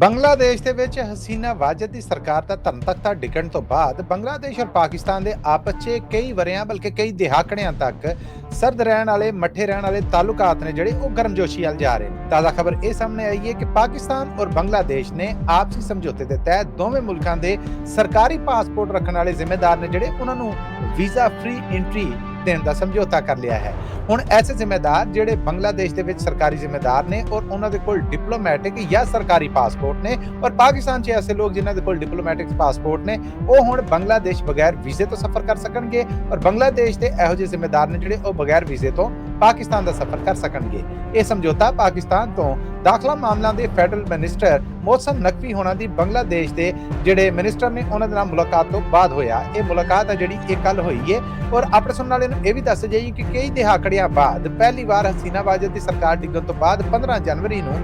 ਬੰਗਲਾਦੇਸ਼ ਦੇ ਵਿੱਚ ਹਸੀਨਾ ਵਾਜਦ ਦੀ ਸਰਕਾਰ ਦਾ ਧਰਮ ਤਖਤਾ ਡਿੱਗਣ ਤੋਂ ਬਾਅਦ ਬੰਗਲਾਦੇਸ਼ ਔਰ ਪਾਕਿਸਤਾਨ ਦੇ ਆਪਸ 'ਚ ਕਈ ਵਰਿਆਂ ਬਲਕਿ ਕਈ ਦਿਹਾਕੜਿਆਂ ਤੱਕ ਸਰਦ ਰਹਿਣ ਵਾਲੇ, ਮੱਠੇ ਰਹਿਣ ਵਾਲੇ ਤਾਲੁਕਾਤ ਨੇ ਜਿਹੜੇ ਉਹ ਗਰਮਜੋਸ਼ੀ ਵੱਲ ਜਾ ਰਹੇ ਨੇ। ਤਾਜ਼ਾ ਖਬਰ ਇਹ ਸਾਹਮਣੇ ਆਈ ਹੈ ਕਿ ਪਾਕਿਸਤਾਨ ਔਰ ਬੰਗਲਾਦੇਸ਼ ਨੇ ਆਪਸੀ ਸਮਝੌਤੇ ਦੇ ਤਹਿਤ ਦੋਵੇਂ ਮੁਲਕਾਂ ਦੇ ਸਰਕਾਰੀ ਪਾਸਪੋਰਟ ਰੱਖਣ ਵਾਲੇ ਜ਼ਿੰਮੇਦਾਰ ਨੇ ਜਿਹੜੇ ਉਹਨਾਂ ਨੂੰ ਵੀਜ਼ਾ ਫ੍ਰੀ ਐਂਟਰੀ ਦੇਣ ਦਾ ਸਮਝੌਤਾ ਕਰ ਲਿਆ ਹੈ। ਹੁਣ ਐਸੇ ਜ਼ਿੰਮੇਦਾਰ ਜਿਹੜੇ ਬੰਗਲਾਦੇਸ਼ ਦੇ ਵਿੱਚ ਸਰਕਾਰੀ ਜ਼ਿੰਮੇਦਾਰ ਨੇ ਔਰ ਉਹਨਾਂ ਦੇ ਕੋਲ ਡਿਪਲੋਮੈਟਿਕ ਜਾਂ ਸਰਕਾਰੀ ਪਾਸਪੋਰਟ ਨੇ ਔਰ ਪਾਕਿਸਤਾਨ 'ਚ ਐਸੇ ਲੋਕ ਜਿਨ੍ਹਾਂ ਦੇ ਕੋਲ ਡਿਪਲੋਮੈਟਿਕ ਪਾਸਪੋਰਟ ਨੇ, ਉਹ ਹੁਣ ਬੰਗਲਾਦੇਸ਼ ਬਗੈਰ ਵੀਜ਼ੇ ਤੋਂ ਸਫ਼ਰ ਕਰ ਸਕਣਗੇ ਔਰ ਬੰਗਲਾਦੇਸ਼ ਦੇ ਇਹੋ ਜਿਹੇ ਜ਼ਿੰਮੇਦਾਰ ਨੇ ਜਿਹੜੇ ਉਹ ਬਗੈਰ ਵੀਜ਼ੇ ਤੋਂ ਪਾਕਿਸਤਾਨ ਦਾ ਸਫ਼ਰ ਕਰ ਸਕਣਗੇ। ਇਹ ਸਮਝੌਤਾ ਪਾਕਿਸਤਾਨ ਤੋਂ ਦਾਖਲਾ ਮਾਮਲਿਆਂ ਦੇ ਫੈਡਰਲ ਮਿਨਿਸਟਰ ਮੋਹਸਨ ਨਕਵੀ ਹੋਣਾ ਦੀ ਬੰਗਲਾਦੇਸ਼ ਦੇ ਜਿਹੜੇ ਮਿਨਿਸਟਰ ਨੇ, ਉਹਨਾਂ ਦੇ ਨਾਲ ਮੁਲਾਕਾਤ ਤੋਂ ਬਾਅਦ ਹੋਇਆ। ਇਹ ਮੁਲਾਕਾਤ ਹੈ ਜਿਹੜੀ ਇਹ ਕੱਲ ਹੋਈ ਹੈ ਔਰ ਆਪਣੇ ਸੁਣਨ ਵਾਲਿਆਂ ਨੂੰ ਇਹ ਵੀ ਦੱਸ ਜਾਈਏ ਕਿ ਕਈ ਦਿਹਾਕੜਿਆਂ ਬਾਅਦ ਪਹਿਲੀ ਵਾਰ ਹਸੀਨਾ ਵਾਜਦ ਦੀ ਸਰਕਾਰ ਡਿੱਗਣ ਤੋਂ ਬਾਅਦ 15 ਜਨਵਰੀ ਨੂੰ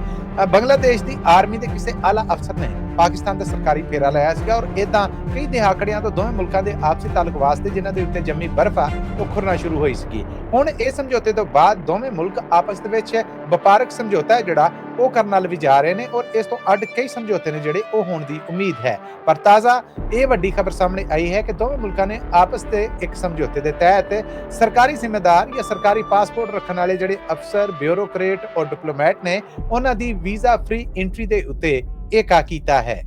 ਬੰਗਲਾਦੇਸ਼ ਦੀ ਆਰਮੀ ਦੇ ਕਿਸੇ ਆਲਾ ਅਫਸਰ ਨੇ ਪਾਕਿਸਤਾਨ ਦਾ ਸਰਕਾਰੀ ਫੇਰਾ ਲਾਇਆ ਸੀਗਾ ਔਰ ਇਦਾਂ ਕਈ ਦਿਹਾਕੜਿਆਂ ਤੋਂ ਦੋਵੇਂ ਮੁਲਕਾਂ ਦੇ ਆਪਸੀ ਤਾਲੁਕ ਵਾਸਤੇ ਜਿਨ੍ਹਾਂ ਦੇ ਉੱਤੇ ਜੰਮੀ ਬਰਫ਼ ਆ, ਉਹ ਖੁਰਨਾ ਸ਼ੁਰੂ ਹੋਈ ਸੀਗੀ। ਹੁਣ ਇਹ ਸਮਝੌਤੇ ਤੋਂ ਬਾਅਦ ਦੋਵੇਂ ਮੁਲਕ ਆਪਸ ਦੇ ਵਿੱਚ ਵਪਾਰਕ ਸਮਝੌਤਾ ਜਿਹੜਾ ਉਹ ਕਰਨ ਨਾਲ ਵੀ ਜਾ ਰਹੇ ਨੇ ਔਰ ਇਸ ਤੋਂ ਅੱਡ ਕਈ ਸਮਝੌਤੇ ਨੇ ਜਿਹੜੇ ਉਹ ਹੋਣ ਦੀ ਉਮੀਦ ਹੈ। ਪਰ ਤਾਜ਼ਾ ਇਹ ਵੱਡੀ ਖਬਰ ਸਾਹਮਣੇ ਆਈ ਹੈ ਕਿ ਦੋਵੇਂ ਮੁਲਕਾਂ ਨੇ ਆਪਸ ਤੇ ਇੱਕ ਸਮਝੌਤੇ ਦੇ ਤਹਿਤ ਸਰਕਾਰੀ ਜ਼ਿੰਮੇਦਾਰ ਜਾਂ ਸਰਕਾਰੀ ਪਾਸਪੋਰਟ ਰੱਖਣ ਵਾਲੇ ਜਿਹੜੇ ਅਫਸਰ, ਬਿਊਰੋਕਰੇਟ ਔਰ ਡਿਪਲੋਮੈਟ ਨੇ, ਉਹਨਾਂ ਦੀ ਵੀਜ਼ਾ ਫ੍ਰੀ ਐਂਟਰੀ ਦੇ ਉੱਤੇ ਏਕਾ ਕੀਤਾ ਹੈ।